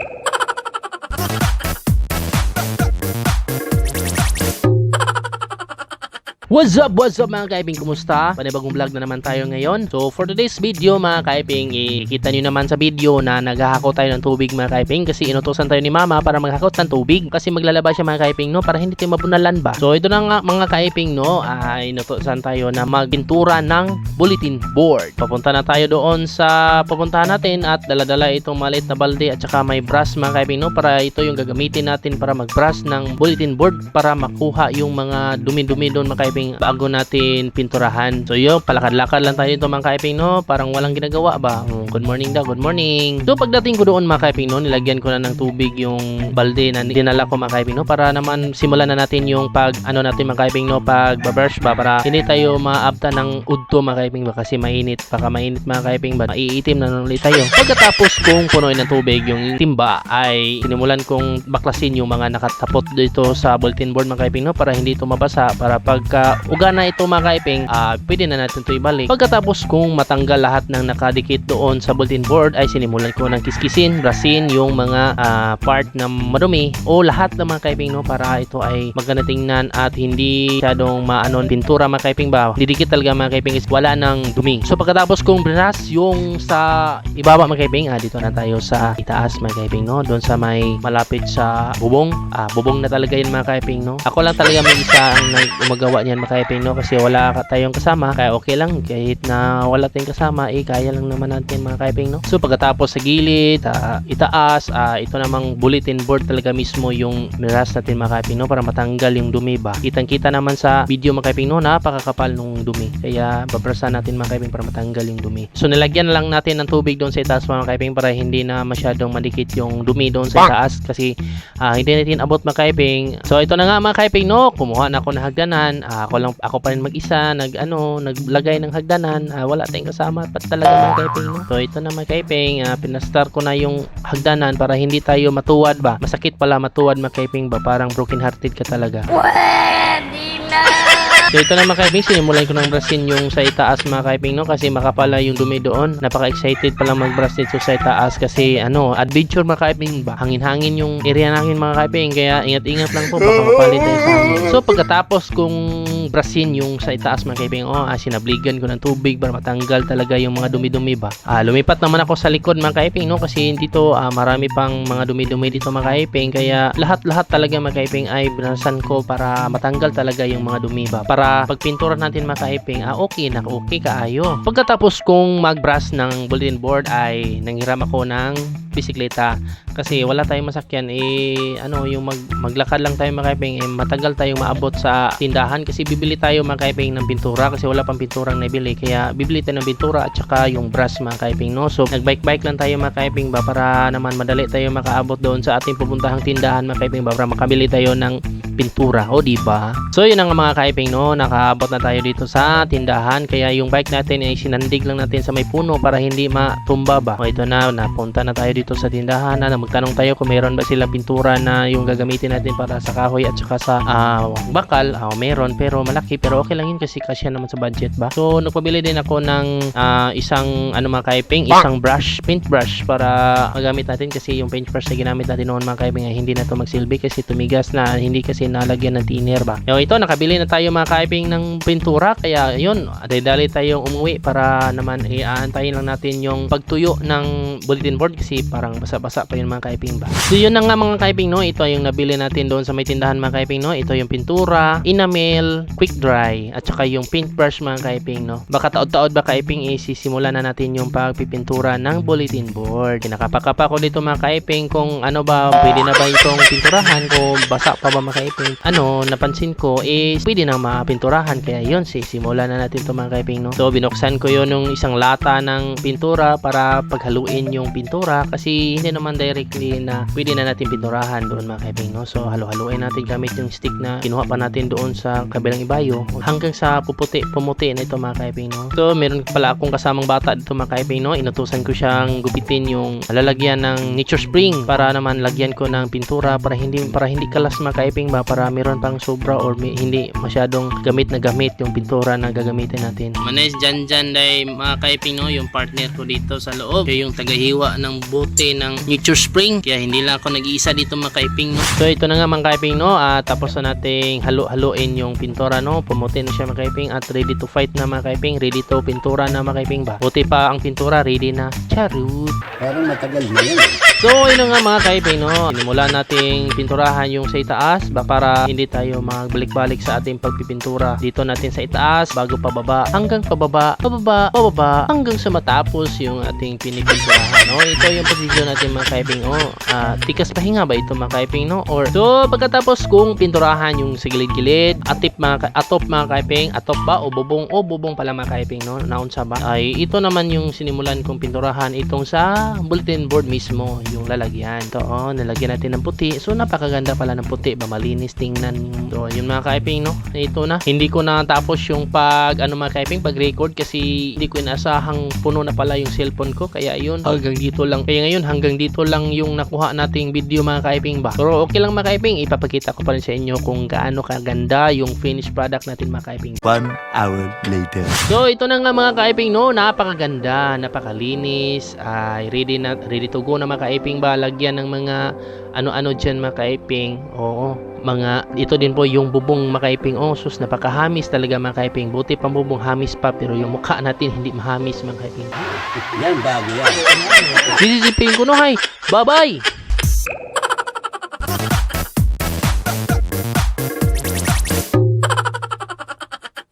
Ah! What's up, what's up mga kaiping, kumusta? Panibagong vlog na naman tayo ngayon. So for today's video mga kaiping, ikita nyo naman sa video na naghahakot tayo ng tubig mga kaiping kasi inutosan tayo ni mama para maghakot ng tubig kasi maglalaba siya mga kaiping no para hindi tayo mabunalan ba. So ito na nga mga kaiping no, ay inutosan tayo na magpintura ng bulletin board. Papunta na tayo doon sa papuntahan natin at daladala itong maliit na balde at saka may brush mga kaiping no para ito yung gagamitin natin para mag-brush ng bulletin board para makuha yung mga dumi-dumi doon mga kaiping bago natin pinturahan. So yun, palakad-lakad lang tayo dito mga kaiping no, parang walang ginagawa ba? Mm, Good morning daw, good morning. So pagdating ko doon mga kaiping no, nilagyan ko na ng tubig yung balde na dinala ko mga kaiping no para naman simulan na natin yung pag ano natin mga kaiping no, pag brush ba para hindi tayo maabta ng udto mga kaiping ba kasi mainit, baka mainit mga kaiping ba maiitim na ulit tayo. Pagkatapos kong punuin ng tubig yung timba ay sinimulan kong baklasin yung mga nakatapot dito sa bulletin board mga kaiping no para hindi ito mabasa para pagka uga na ito mga kaiping ah, pwede na natin ito ibalik. Pagkatapos kong matanggal lahat ng nakadikit doon sa bulletin board ay sinimulan ko ng kiskisin, brasin yung mga ah, part na madumi o lahat ng mga kaiping no para ito ay maganda tingnan at hindi masyadong maanon pintura mga kaiping ba. Didikit talaga mga kaiping is wala ng dumi. So pagkatapos kong brush yung sa ibaba mga kaiping, ah, dito na tayo sa itaas mga kaiping no, doon sa may malapit sa bubong. Ah, bubong na talaga yun mga kaiping no. Ako lang talaga may isa ang nag- gumagawa kaiping no kasi wala tayong kasama kaya okay lang kahit na wala tayong kasama eh kaya lang naman natin mga kaiping no. So pagkatapos sa gilid, ah, itaas, ah, ito namang bulletin board talaga mismo yung miras natin mga kaiping no para matanggal yung dumi ba. Kitang-kita naman sa video mga kaiping no napakakapal nung dumi. Kaya babrasan natin mga kaiping para matanggal yung dumi. So nilagyan lang natin ng tubig doon sa itaas mga kaiping para hindi na masyadong madikit yung dumi doon sa itaas kasi ah, hindi natin abot mga kaiping. So ito na nga mga kaiping no, kumuha na ako ng hagdanan. Ah, ako lang ako pa rin mag-isa, nag ano, naglagay ng hagdanan. Ah, wala tayong kasama pa talaga mga kaiping. So ito na mga kaiping, ah, pinastar ko na yung hagdanan para hindi tayo matuwad ba. Masakit pala matuwad mga kaiping ba, parang broken hearted ka talaga. So ito na mga kaiping, sinimulan ko ng brasin yung sa itaas mga kaiping no kasi makapala yung dumi doon. Napaka-excited pa lang mag-brush dito sa itaas kasi ano, adventure mga kaiping ba. Hangin-hangin yung area namin mga kaiping kaya ingat-ingat lang po baka mapalit tayo. So pagkatapos kung brasin yung sa itaas mga kaiping, oh, ah, sinabligan ko ng tubig para matanggal talaga yung mga dumi-dumi ba. Ah, lumipat naman ako sa likod mga kaiping no kasi dito ah, marami pang mga dumi-dumi dito mga kaiping kaya lahat-lahat talaga mga kaiping ay binasan ko para matanggal talaga yung mga dumi ba para pagpintura natin mga kaiping ah, okay na okay kaayo pagkatapos kong mag-brush ng bulletin board ay nanghiram ako ng bisikleta. Kasi wala tayong masakyan eh ano yung mag, maglakad lang tayo mga kaiping eh, matagal tayong maabot sa tindahan kasi bibili tayo mga kaiping ng pintura kasi wala pang pinturang nabili. Kaya bibili tayo ng pintura at saka yung brush mga kaiping no? So nagbike bike lang tayo mga kaiping ba para naman madali tayo makaabot doon sa ating pupuntahang tindahan mga kaiping ba para makabili tayo ng pintura o di ba so yun ang mga kaiping no? Nakaabot na tayo dito sa tindahan. Kaya yung bike natin ay sinandig lang natin sa may puno para hindi matumba ba o ito na napunta na tayo dito sa tindahan. Na magtanong tayo kung meron ba sila pintura na yung gagamitin natin para sa kahoy at saka sa ah, bakal. Ah, meron pero malaki. Pero okay lang yun kasi kasya naman sa budget ba? So nagpabili din ako ng ah, isang ano mga kaiping isang brush paint brush para magamit natin. Kasi yung paint brush na ginamit natin noon mga kaiping ay hindi na to magsilbi kasi tumigas na. Hindi kasi nalagyan ng thinner ba? So ito nakabili na tayo mga kaiping ng pintura. Kaya yun dali tayong umuwi para naman iaantayin lang natin yung pagtuyo ng bulletin board kasi parang basa-basa pa yun mga kaiping ba? So yun na nga mga kaiping no? Ito yung nabili natin doon sa may tindahan mga kaiping no? Ito yung pintura enamel quick dry at saka yung paintbrush mga kaiping no? Baka taod-taod ba kaiping isisimulan na natin yung pagpipintura ng bulletin board. Kinakapakapa ko dito mga kaiping kung ano ba pwede na ba itong pinturahan kung basa pa ba mga kaiping ano napansin ko is pwede na mapinturahan. Kaya yun sisimulan na natin to mga kaiping no? So binuksan ko yun ng isang lata ng pintura para paghaluin yung pintura. Kasi hindi naman directly na pwede na natin pinturahan doon mga kaiping no? So halo-haluin natin gamit yung stick na kinuha pa natin doon sa kabilang ibayo. Hanggang sa puputi pumuti na ito mga kaiping no? So meron pala akong kasamang bata dito mga kaiping no? Inutusan ko siyang gupitin yung lalagyan ng nature spring para naman lagyan ko ng pintura para hindi para hindi kalas mga kaiping para meron pang sobra or may, hindi masyadong gamit na gamit yung pintura na gagamitin natin. Manes dyan dyan dahil mga kaiping no, yung partner ko dito sa loob. Siya yung tagahiwa ng bote ng Nature Spring. Kaya hindi lang ako nag-iisa dito mga kaiping no. So ito na nga mga kaiping no, at tapos na nating halo-haloin yung pintura no. Pumuti na siya mga kaiping at ready to fight na mga kaiping. Ready to pintura na mga kaiping ba. Buti pa ang pintura ready na. Charut. Parang matagal na yun. So, yun na nga mga kaiping, no? Sinimula nating pinturahan yung sa itaas ba para hindi tayo magbalik-balik sa ating pagpipintura. Dito natin sa itaas, bago pababa, hanggang pababa, pababa, pababa, hanggang sa matapos yung ating pinipinturahan, no? Ito yung posisyon natin mga kaiping, oh. ah, tikas pahinga ba ito mga kaiping, no? Or, so, pagkatapos kung pinturahan yung sa gilid-gilid, atip mga, atop mga kaiping, atop ba o bubong, o bubong pala mga kaiping, no? Naunsa ba? Ay, ito naman yung sinimulan kong pinturahan itong sa bulletin board mismo, yung lalagyan. Ito, oh, nalagyan natin ng puti. So, napakaganda pala ng puti ba? Malinis tingnan yung, so, yun mga kaiping, no? Ito na. Hindi ko na tapos yung pag, ano mga kaiping, pag-record kasi hindi ko inasahang puno na pala yung cellphone ko. Kaya yun, hanggang dito lang. Kaya ngayon, hanggang dito lang yung nakuha nating video mga kaiping ba. Pero okay lang mga kaiping, ipapakita ko pa rin sa inyo kung gaano kaganda yung finished product natin mga kaiping. One hour later. So ito na nga mga kaiping no, napakaganda, napakalinis, ay ready na ready to go na mga kaiping ba lagyan ng mga ano-ano diyan mga kaiping. Oo, mga ito din po yung bubong mga kaiping. Oh, sus napakahamis talaga mga kaiping. Buti pang bubong hamis pa pero yung mukha natin hindi mahamis mga kaiping. Yan, bago yan. Sisipin ko no hay. Bye-bye.